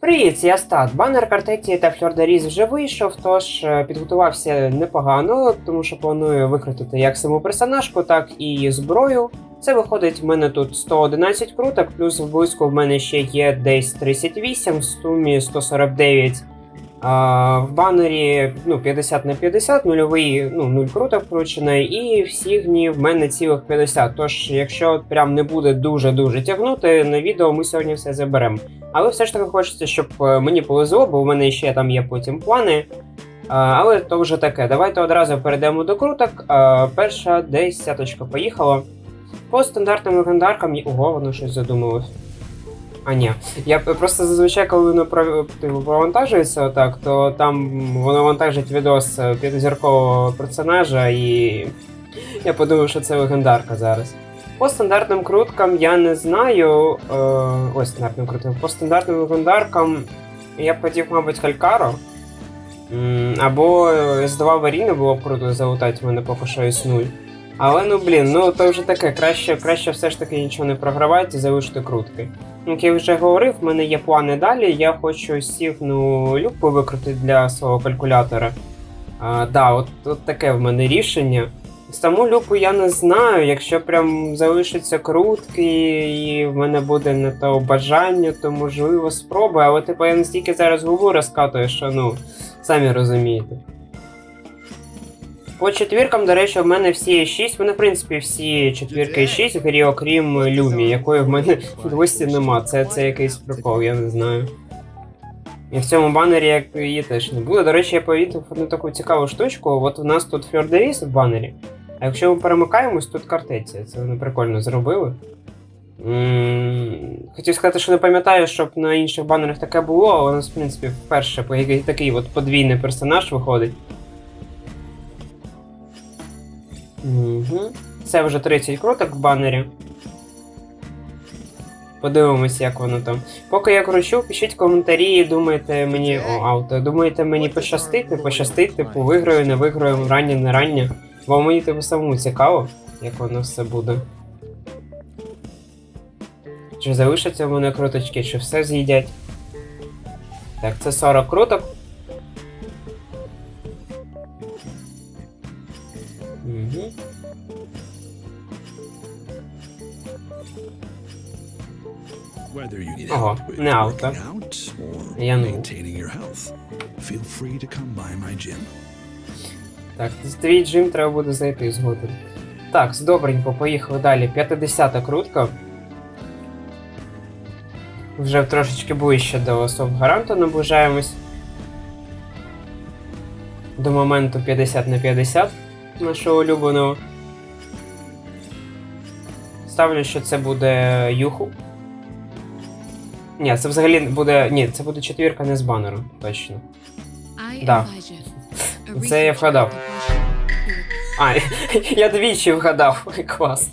Привіт, я Стат. Банер картеті та Фльордаріз вже вийшов, тож е, підготувався непогано, тому що планую викрутити як саму персонажку, так і зброю. Це виходить в мене тут 111 круток, плюс в близьку в мене ще є десь 38, в сумі 149. В банері ну, 50 на 50, нульовий, ну, 0 круток вкручений, і всі гні в мене цілих 50. Тож, якщо прям не буде дуже-дуже тягнути, на відео ми сьогодні все заберемо. Але все ж таки хочеться, щоб е, мені повезло, бо в мене ще там є потім плани. А, але то вже таке. Давайте одразу перейдемо до круток. А, перша десяточка поїхала. По стандартним легендаркам. Ого, воно щось задумалось. А, ні. Я просто зазвичай, коли воно типу, провантажується отак, то там воно вантажить відос е, п'ятизіркового персонажа, і я подумав, що це легендарка зараз. По стандартним круткам я не знаю. Е, ось стандартним круткам. По стандартним легендаркам я б хотів, мабуть, Халькаро. Або е, здавав Аріну, було б круто залутати, в мене поки що існує. Але ну блін, ну то вже таке, краще, краще все ж таки нічого не програвати і залишити крутки. Як я вже говорив, в мене є плани далі. Я хочу сігну люку викрутити для свого калькулятора. А, да, от, от таке в мене рішення. Саму люпу я не знаю. Якщо прям залишаться крутки, і в мене буде не то бажання, то можливо спроби. Але типу я настільки зараз голову розкатую, що ну, самі розумієте. По четвіркам, до речі, в мене всі 6. В мене, в принципі, всі четвірки 6 в грі, окрім Люмі, якої в мене досі нема. Це, це якийсь прикол, я не знаю. І в цьому банері як її теж не буде. До речі, я повідомив одну таку цікаву штучку. От у нас тут Фьордеріс в банері. А якщо ми перемикаємось, тут картеція. Це вони прикольно зробили. Хотів сказати, що не пам'ятаю, щоб на інших банерах таке було, але у нас, в принципі, вперше такий от подвійний персонаж виходить. Угу. Це вже 30 круток в банері. Подивимось, як воно там. Поки я кручу, пишіть коментарі, думаєте мені. О, ауто. Думаєте, мені пощастить, не пощастить, типу, виграю, не виграю, раннє, не раннє. Бо мені типу самому цікаво, як воно все буде. Чи залишаться в мене круточки, чи все з'їдять. Так, це 40 круток. Come by my gym. Так, твій джим треба буде зайти згодом. Так, добренько, поїхали далі. 50-та крутка. Вже трошечки ближче до софт-гаранту наближаємось. До моменту 50 на 50 нашого улюбленого. Ставлю, що це буде юху. Ні, це взагалі буде. Ні, це буде четвірка не з банеру, точно. Да. Це я вгадав. А, я двічі вгадав. Клас.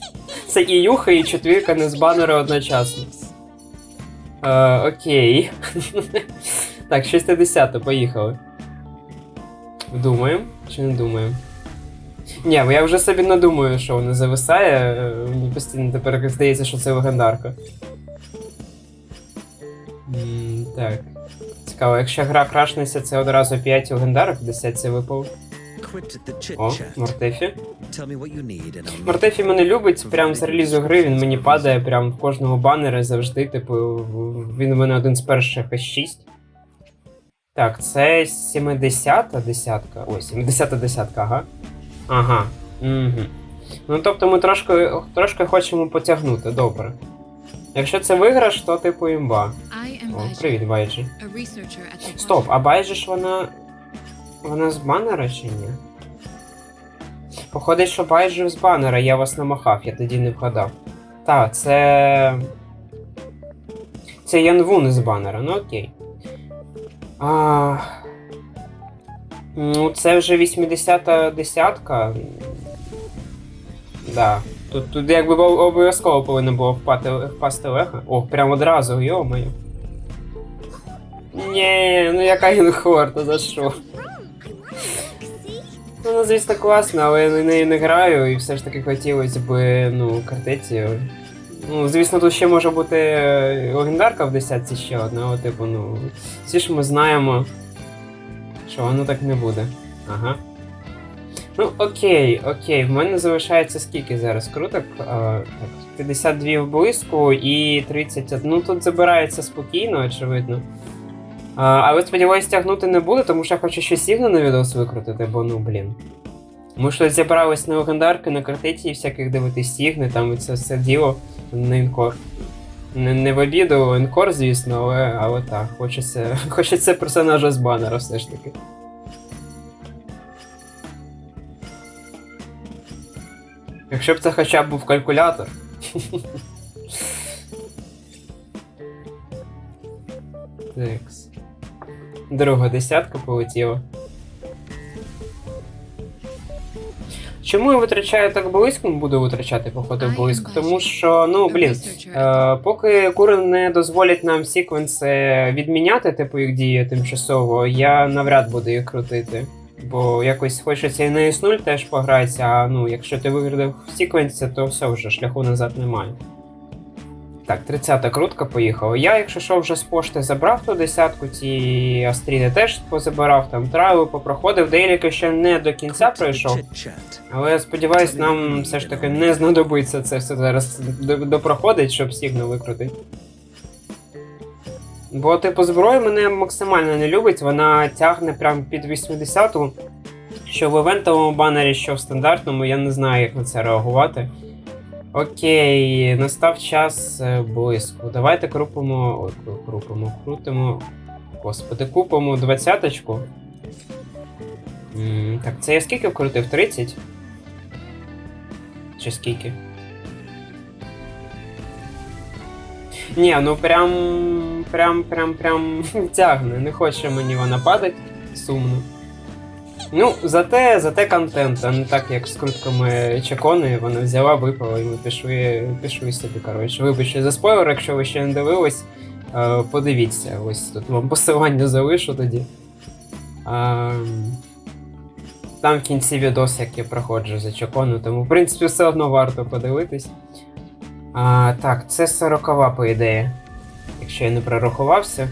Це і юха, і четвірка не з банеру одночасно. Е, окей. так, 60 поїхали. Думаємо чи не думаємо? Ні, я вже собі не думаю, що воно зависає. е, Мені постійно тепер здається, що це легендарка. Так. Цікаво, якщо гра крашнеться, це одразу 5 легендарок, 10 це випав. О. Мортефі. Мортефі мене любить, прям з релізу гри він мені падає прям в кожному банері завжди. Типу, він у мене один з перших із 6. Так, це 70-та десятка. Ой, 70-та десятка, ага. Ага. Угу. Ну тобто ми трошки, трошки хочемо потягнути, добре. Якщо це виграш, то типу імба. О, привіт, Байджі. Стоп, а Байджі ж вона. Вона з банера чи ні? Походить, що Байджі з банера, я вас намахав, я тоді не вгадав. Так, це. Це Янвун з банера, ну окей. А... Ну, це вже 80-та десятка. Да. Тут, тут якби обов'язково повинно було впати, впасти леха. О, прям одразу, йо-моє. Ні, ну яка інхорта, за що? Ну, Вона, звісно, класна, але я на неї не граю, і все ж таки хотілося б, ну, картеці Ну, звісно, тут ще може бути е, легендарка в десятці ще одна, але типу, ну. Всі ж ми знаємо, що воно так не буде. Ага. Ну, окей, окей, в мене залишається скільки зараз круток? 52 в блиску і 30. Ну тут забирається спокійно, очевидно. Але сподіваюсь, тягнути не буде, тому що я хочу ще сігну на відос викрутити, бо ну блін. Ми ж зібрались на легендарки, на картиці і всяких дивитись сігни, там і це все діло на інкор. Не, не в обіду інкор, звісно, але, але так, хочеться, хочеться персонажа з банера все ж таки. Якщо б це хоча б був калькулятор. Текс. Друга десятка полетіла. Чому я витрачаю так близько? Буду витрачати, походу, близько. Тому що, ну, блін, е, поки кури не дозволять нам секвенси відміняти, типу їх дії тимчасово, я навряд буду їх крутити. Бо якось хочеться і на S0 теж погратися, а ну, якщо ти виграв в секвенсі, то все вже шляху назад немає. Так, 30-та крутка поїхала. Я, якщо що, вже з пошти забрав ту десятку, ці астріди теж позабирав, там трави попроходив, деякі ще не до кінця пройшов. Але я сподіваюсь, нам все ж таки не знадобиться це все зараз допроходить, щоб сігну викрутити. Бо, типу, зброя мене максимально не любить, вона тягне прям під 80-ту. Що в івентовому банері, що в стандартному, я не знаю, як на це реагувати. Окей, настав час е, блиску. Давайте крупимо. Крупимо, крутимо. Господи, купимо двадцяточку. М, Так, це я скільки вкрутив? 30? Чи скільки? Ні, ну прям. Прям, прям, прям тягне. Не хоче мені вона падать. Сумно. Ну, зате, зате контент, а не так як з крутками чекони, вона взяла, випала і ми пішли, пішли собі. Коротше, вибачте за спойлер, якщо ви ще не дивились, е, подивіться. Ось тут вам посилання залишу тоді. Там в кінці відос, як я проходжу за чекону, тому в принципі все одно варто подивитись. А, так, це 40 по ідеї. Якщо я не прорахувався.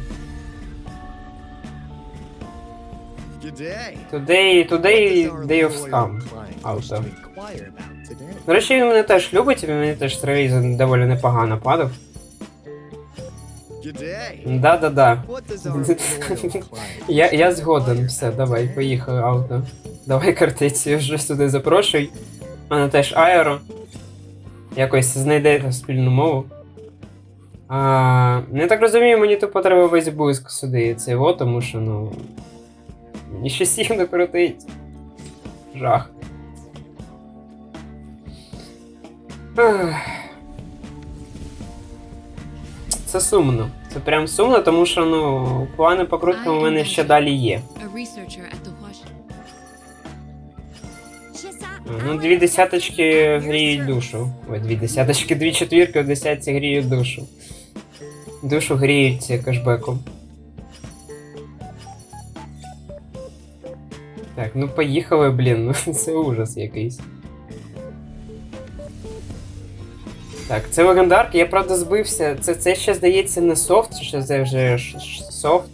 Today, today day of scam. Auto. До речі, він мене теж любить, і мені теж стреліза доволі непогано падав. Да-да-да. Я, я згоден, все, давай, поїхали авто. Давай картиці вже сюди запрошуй. У мене теж аеро. Якось знайдете спільну мову. А, я так розумію, мені тупо треба весь блиск сюди і це во, тому що, ну. Мені ще сів не крутить. Жах. Це сумно. Це прям сумно, тому що, ну, плани по круткам у мене ще далі є. Ну, дві десяточки гріють душу. Ой, дві десяточки, дві четвірки в десятці гріють душу. Душу гріють кешбеком. Так, ну поїхали, блін, ну це ужас якийсь. Так, це легендарка, я правда збився. Це, це ще здається не софт, чи це вже ш- ш- софт.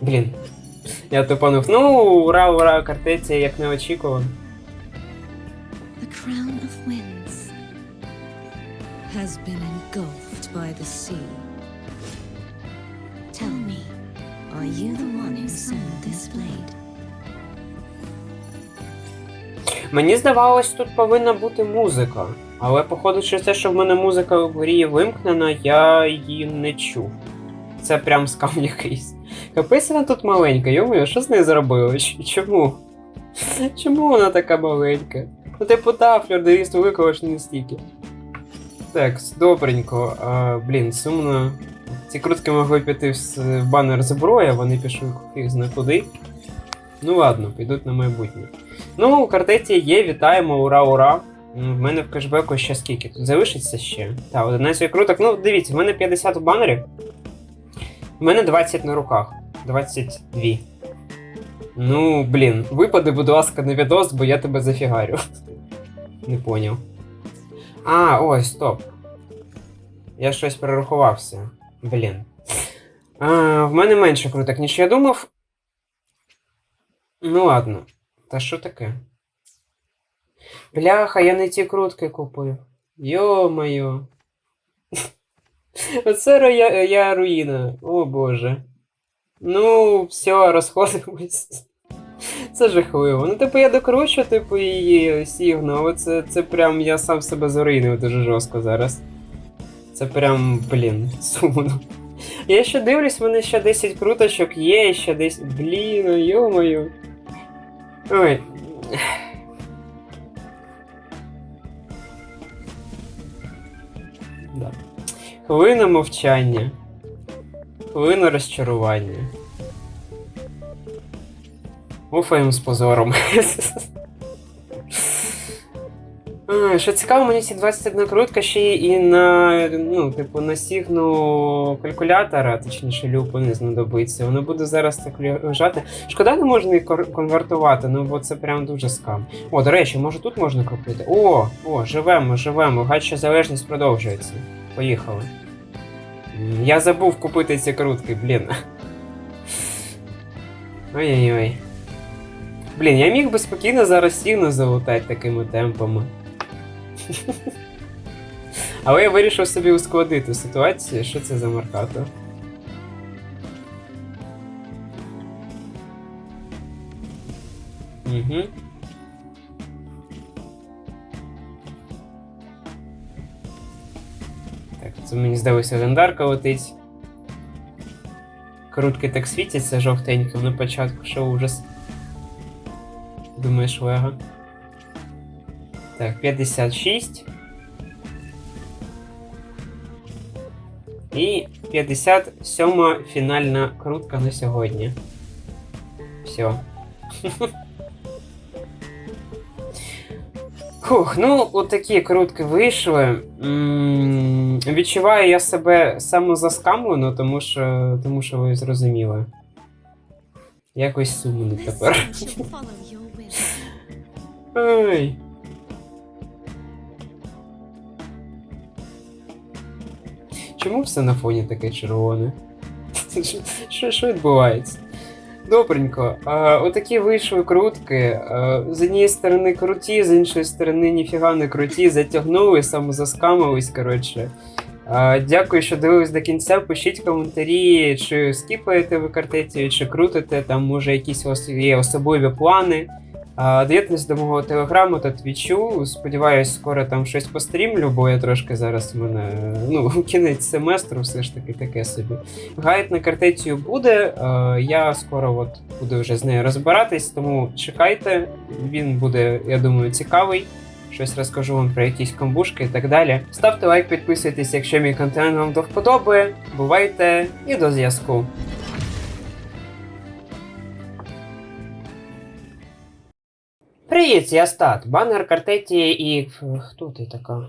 Блін. Я тупанув. Ну, ура, ура, картеці, як неочікувано. The crown of winds has been engulfed by the sea. Tell me, are you the one who summoned this blade? Мені здавалось, тут повинна бути музика. Але походу, через те, що в мене музика в грі вимкнена, я її не чув. Це прям скам якийсь. Капець вона тут маленька, йомою, що з нею зробили? Чому? Чому вона така маленька? Ну, типу, та, фльордеріст велика, аж не стільки. Так, добренько. А, блін, сумно. Ці крутки могли піти в, банер зброя, вони пішли фіг зна куди. Ну ладно, підуть на майбутнє. Ну, у картеті є, вітаємо, ура, ура. М, В мене в кешбеку ще скільки? Тут залишиться ще. Так, 11 круток. Ну, дивіться, в мене 50 в банері. В мене 20 на руках. 22. Ну, блін, випади, будь ласка, на відос, бо я тебе зафігарю. Не поняв. А, ой, стоп. Я щось перерахувався. Блін. А, в мене менше круток, ніж я думав. Ну ладно. Та що таке? Бляха, я не ті крутки купив. Йо-моє. Оце роя... я руїна. О боже. Ну, все, розходимось. Це жахливо. Ну, типу, я докручу, типу, її сігну, але це, це прям я сам себе заруїнив дуже жорстко зараз. Це прям, блін, сумно. Я ще дивлюсь, в мене ще 10 круточок є, ще десь. Блін, йо-моє. Ой. Да. Хвилина мовчання. Хвилина розчарування. Уфаємо з позором. А, Що цікаво, мені ці 21 крутка ще і на, ну, типу, на сігну калькулятора, точніше люпу не знадобиться. Воно буде зараз так лежати. Шкода, не можна кор- конвертувати, ну бо це прям дуже скам. О, до речі, може тут можна купити? О, о, живемо, живемо. Гача залежність продовжується. Поїхали. Я забув купити ці крутки, блін. Ой-ой-ой. Блін, я міг би спокійно зараз сігну залутати такими темпами. Але я вирішив собі ускладити ситуацію. Що це за маркатор? Угу. Так, це мені здалося легендарка летить. Крутки так світяться жовтеньким на початку, що ужас. Думаєш, Лего? Так, 56. І 57 фінальна крутка на сьогодні. Все. Фух, ну, отакі крутки вийшли. М, Відчуваю я себе самозаскамлено, тому що, тому що ви зрозуміли. Якось сумно тепер. Ай. Чому все на фоні таке червоне? Що- Що, відбувається? Добренько. А, отакі вийшли крутки. А, з однієї сторони круті, з іншої сторони ніфіга не круті, затягнули, самозаскамились, коротше. А, дякую, що дивились до кінця. Пишіть коментарі, чи скіпаєте ви картецію, чи крутите, там може якісь у вас є особливі плани. Доєднуйтесь до мого телеграму та твічу. Сподіваюсь, скоро там щось пострімлю, бо я трошки зараз в мене ну, кінець семестру, все ж таки таке собі. Гайд на картецію буде. Я скоро от буду вже з нею розбиратись, тому чекайте. Він буде, я думаю, цікавий. Щось розкажу вам про якісь комбушки і так далі. Ставте лайк, підписуйтесь, якщо мій контент вам до вподоби. Бувайте і до зв'язку. Привіт, я Стат, банер картеті і. Хто ти така?